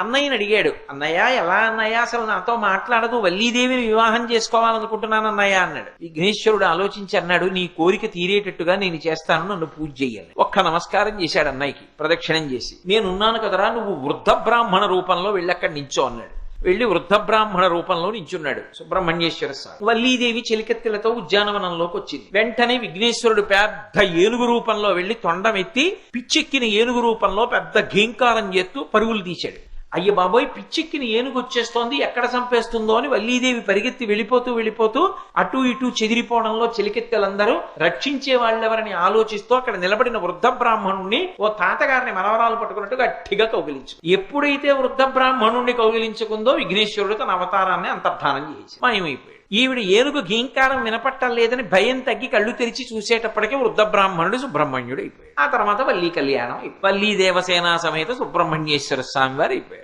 అన్నయ్యని అడిగాడు అన్నయ్య ఎలా అన్నయ్య? అసలు నాతో మాట్లాడదు వల్లీదేవిని వివాహం చేసుకోవాలనుకుంటున్నాను అన్నయ్య అన్నాడు. విఘ్నేశ్వరుడు ఆలోచించి అన్నాడు నీ కోరిక తీరేటట్టుగా నేను చేస్తాను నన్ను పూజ చేయాలి ఒక్క నమస్కారం చేశాడు అన్నయ్యకి ప్రదక్షిణం చేసి. నేనున్నాను కదరా నువ్వు వృద్ధ బ్రాహ్మణ రూపంలో వెళ్ళక్కడి నించో అన్నాడు. వెళ్ళి వృద్ధ బ్రాహ్మణ రూపంలో నించున్నాడు సుబ్రహ్మణ్యేశ్వర స్వామి. వల్లీదేవి చెలికెత్తెలతో ఉద్యానవనంలోకి వచ్చింది. వెంటనే విఘ్నేశ్వరుడు పెద్ద ఏనుగు రూపంలో వెళ్ళి తొండమెత్తి పిచ్చెక్కిన ఏనుగు రూపంలో పెద్ద ఘీంకారం చేస్తూ పరుగులు తీశాడు. అయ్య బాబోయ్ పిచ్చెక్కిన ఏనుగు వచ్చేస్తోంది ఎక్కడ చంపేస్తుందో అని వల్లీదేవి పరిగెత్తి వెళ్ళిపోతూ వెళ్ళిపోతూ అటు ఇటు చెదిరిపోవడంలో చెలికెత్తెలందరూ రక్షించే వాళ్ళెవరని ఆలోచిస్తూ అక్కడ నిలబడిన వృద్ధ బ్రాహ్మణుణ్ణి ఓ తాతగారిని మనవరాలు పట్టుకున్నట్టు గట్టిగా కౌగిలించు. ఎప్పుడైతే వృద్ధ బ్రాహ్మణుణ్ణి కౌగిలించుకుందో విఘ్నేశ్వరుడు తన అవతారాన్ని అంతర్ధానం చేసి మాయమైపోయాడు ఈవిడ ఏనుగు ఘీంకారం వినపట్టం లేదని భయం తగ్గి కళ్ళు తెరిచి చూసేటప్పటికే వృద్ధ బ్రాహ్మణుడు సుబ్రహ్మణ్యుడు అయిపోయాడు ఆ తర్వాత వల్లీ కళ్యాణం వల్లీ దేవసేన సమేత సుబ్రహ్మణ్యేశ్వర స్వామి వారు అయిపోయాడు